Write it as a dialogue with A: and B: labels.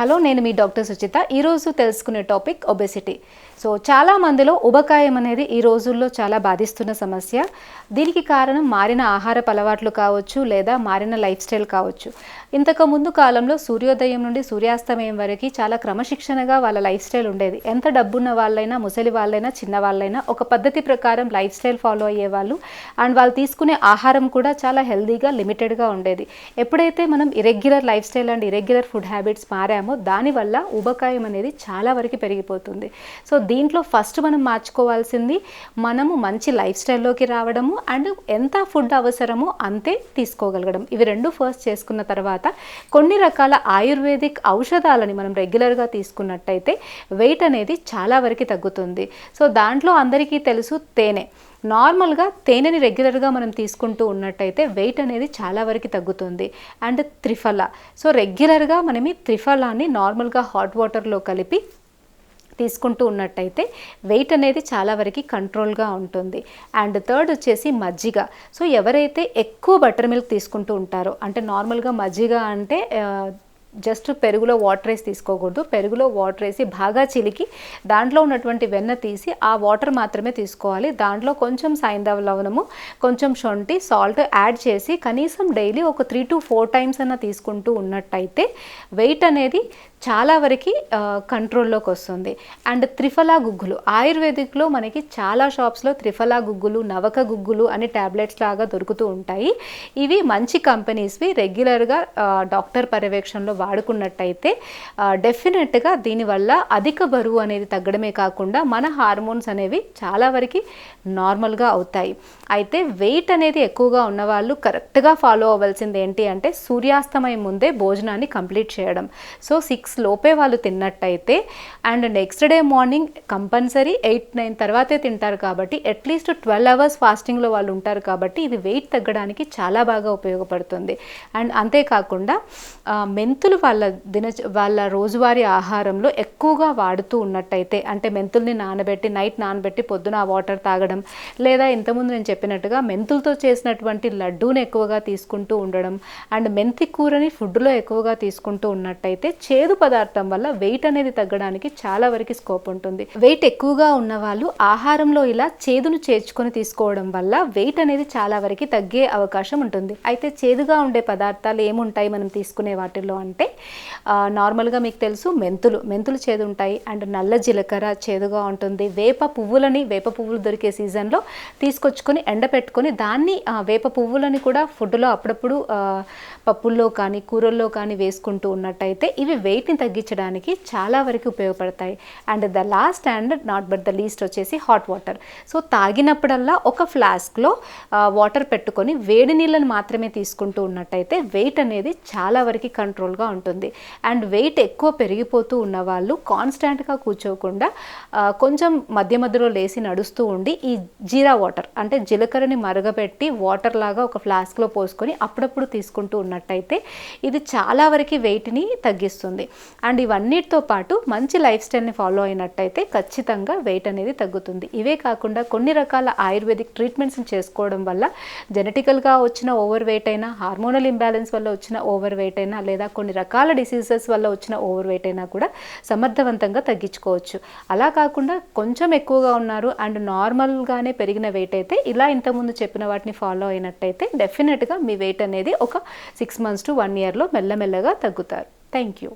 A: Hello నేను మీ doctor Suchitha. ఈరోజు తెలుసుకునే టాపిక్ ఒబెసిటీ సో చాలా మందిలో ఉబకాయం అనేది ఈ రోజుల్లో చాలా బాధిస్తున్న సమస్య. దీనికి కారణం మారిన ఆహారపు అలవాట్లు కావచ్చు లేదా మారిన లైఫ్ స్టైల్ కావచ్చు. ఇంతకు ముందు కాలంలో సూర్యోదయం నుండి సూర్యాస్తమయం వరకు చాలా క్రమశిక్షణగా వాళ్ళ లైఫ్ స్టైల్ ఉండేది. ఎంత డబ్బున్న వాళ్ళైనా ముసలి వాళ్ళైనా చిన్న వాళ్ళైనా ఒక పద్ధతి ప్రకారం లైఫ్ స్టైల్ ఫాలో అయ్యేవాళ్ళు అండ్ వాళ్ళు తీసుకునే ఆహారం కూడా చాలా హెల్దీగా లిమిటెడ్గా ఉండేది. ఎప్పుడైతే మనం irregular life style and irregular food habits మారామో దానివల్ల ఊబకాయం అనేది చాలా వరకు పెరిగిపోతుంది. సో దీంట్లో ఫస్ట్ మనం మార్చుకోవాల్సింది మనము మంచి లైఫ్ స్టైల్లోకి రావడము అండ్ ఎంత ఫుడ్ అవసరమో అంతే తీసుకోగలగడం. ఇవి రెండు ఫస్ట్ చేసుకున్న తర్వాత కొన్ని రకాల ఆయుర్వేదిక్ ఔషధాలని మనం రెగ్యులర్గా తీసుకున్నట్టయితే వెయిట్ అనేది చాలా వరకు తగ్గుతుంది. సో దాంట్లో అందరికీ తెలుసు తేనె. నార్మల్గా తేనెని రెగ్యులర్గా మనం తీసుకుంటూ ఉన్నట్టయితే వెయిట్ అనేది చాలా వరకు తగ్గుతుంది. అండ్ త్రిఫల. సో రెగ్యులర్గా మనం ఈ త్రిఫలాన్ని నార్మల్గా హాట్ వాటర్లో కలిపి తీసుకుంటూ ఉన్నట్టయితే వెయిట్ అనేది చాలా వరకు కంట్రోల్గా ఉంటుంది. అండ్ థర్డ్ వచ్చేసి మజ్జిగ. సో ఎవరైతే ఎక్కువ బటర్ మిల్క్ తీసుకుంటూ ఉంటారో అంటే నార్మల్గా మజ్జిగ అంటే జస్ట్ పెరుగులో వాటర్ వేసి తీసుకోకూడదు. పెరుగులో వాటర్ వేసి బాగా చిలికి దాంట్లో ఉన్నటువంటి వెన్న తీసి ఆ వాటర్ మాత్రమే తీసుకోవాలి. దాంట్లో కొంచెం సైంధవ లవణము కొంచెం శొంఠి సాల్ట్ యాడ్ చేసి కనీసం డైలీ ఒక త్రీ టు ఫోర్ టైమ్స్ అన్న తీసుకుంటూ ఉన్నట్టయితే వెయిట్ అనేది చాలా వరకు కంట్రోల్లోకి వస్తుంది. అండ్ త్రిఫలా గుగ్గులు ఆయుర్వేదిక్లో మనకి చాలా షాప్స్లో త్రిఫలా గుగ్గులు నవక గుగ్గులు అనే ట్యాబ్లెట్స్ లాగా దొరుకుతూ ఉంటాయి. ఇవి మంచి కంపెనీస్వి రెగ్యులర్గా డాక్టర్ పర్యవేక్షణలో వాడుకున్నట్టయితే డెఫినెట్గా దీనివల్ల అధిక బరువు అనేది తగ్గడమే కాకుండా మన హార్మోన్స్ అనేవి చాలా వరకు నార్మల్గా అవుతాయి. అయితే వెయిట్ అనేది ఎక్కువగా ఉన్నవాళ్ళు కరెక్ట్గా ఫాలో అవ్వాల్సింది ఏంటి అంటే సూర్యాస్తమయం ముందే భోజనాన్ని కంప్లీట్ చేయడం. సో సిక్స్ లోపే వాళ్ళు తిన్నట్టయితే and next day morning compulsory eight nine తర్వాతే తింటారు కాబట్టి అట్లీస్ట్ ట్వెల్వ్ అవర్స్ ఫాస్టింగ్లో వాళ్ళు ఉంటారు కాబట్టి ఇది వెయిట్ తగ్గడానికి చాలా బాగా ఉపయోగపడుతుంది. అండ్ అంతేకాకుండా ఆ, మెంతులు వాళ్ళ దిన వాళ్ళ రోజువారీ ఆహారంలో ఎక్కువగా వాడుతూ ఉన్నట్టయితే అంటే మెంతుల్ని నానబెట్టి నైట్ నానబెట్టి పొద్దున ఆ వాటర్ తాగడం లేదా ఇంతకుముందు నేను చెప్పినట్టుగా మెంతులతో చేసినటువంటి లడ్డూని ఎక్కువగా తీసుకుంటూ ఉండడం అండ్ మెంతి కూరని ఫుడ్లో ఎక్కువగా తీసుకుంటూ ఉన్నట్టయితే చేదు పదార్థం వల్ల వెయిట్ అనేది తగ్గడానికి చాలా వరకు స్కోప్ ఉంటుంది. వెయిట్ ఎక్కువగా ఉన్న వాళ్ళు ఆహారంలో ఇలా చేదును చేర్చుకొని తీసుకోవడం వల్ల వెయిట్ అనేది చాలా వరకు తగ్గే అవకాశం ఉంటుంది. అయితే చేదుగా ఉండే పదార్థాలు ఏముంటాయి మనం తీసుకునే వాటిల్లో అంటే ఆ, నార్మల్గా మీకు తెలుసు మెంతులు మెంతులు చేదు ఉంటాయి అండ్ నల్ల జీలకర్ర చేదుగా ఉంటుంది. వేప పువ్వులని వేప పువ్వులు దొరికే సీజన్లో తీసుకొచ్చుకొని ఎండపెట్టుకొని దాన్ని వేప పువ్వులని కూడా ఫుడ్లో అప్పుడప్పుడు పప్పుల్లో కానీ కూరల్లో కానీ వేసుకుంటూ ఉన్నట్టయితే ఇవి వెయిట్ని తగ్గించడానికి చాలా వరకు ఉపయోగపడతాయి. And the last and not but the least వచ్చేసి హాట్ వాటర్. సో తాగినప్పుడల్లా ఒక ఫ్లాస్క్లో వాటర్ పెట్టుకొని వేడి నీళ్ళని మాత్రమే తీసుకుంటూ ఉన్నట్టయితే వెయిట్ అనేది చాలా వరకు కంట్రోల్గా ఉంటుంది. అండ్ వెయిట్ ఎక్కువ పెరిగిపోతూ ఉన్న వాళ్ళు కాన్స్టాంట్గా కూర్చోకుండా కొంచెం మధ్య మధ్యలో లేచి నడుస్తూ ఉండి ఈ జీరా వాటర్ అంటే జీలకర్రని మరగపెట్టి వాటర్ లాగా ఒక ఫ్లాస్క్లో పోసుకొని అప్పుడప్పుడు తీసుకుంటూ ఉన్నట్టయితే ఇది చాలా వరకు వెయిట్ని తగ్గిస్తుంది. అండ్ ఇవన్నిటితో పాటు మంచి లైఫ్ స్టైల్ని ఫాలో అయినట్టయితే ఖచ్చితంగా వెయిట్ అనేది తగ్గుతుంది. ఇవే కాకుండా కొన్ని రకాల ఆయుర్వేదిక్ ట్రీట్మెంట్స్ని చేసుకోవడం వల్ల జెనెటికల్గా వచ్చిన ఓవర్ వెయిట్ అయినా హార్మోనల్ ఇంబ్యాలెన్స్ వల్ల వచ్చిన ఓవర్ వెయిట్ అయినా లేదా కొన్ని రకాల డిసీజెస్ వల్ల వచ్చిన ఓవర్ వెయిట్ అయినా కూడా సమర్థవంతంగా తగ్గించుకోవచ్చు. అలా కాకుండా కొంచెం ఎక్కువగా ఉన్నారు అండ్ నార్మల్గానే పెరిగిన వెయిట్ అయితే ఇలా ఇంతకుముందు చెప్పిన వాటిని ఫాలో అయినట్టయితే డెఫినెట్గా మీ వెయిట్ అనేది ఒక సిక్స్ మంత్స్ టు వన్ ఇయర్లో మెల్లమెల్లగా తగ్గుతారు. Thank you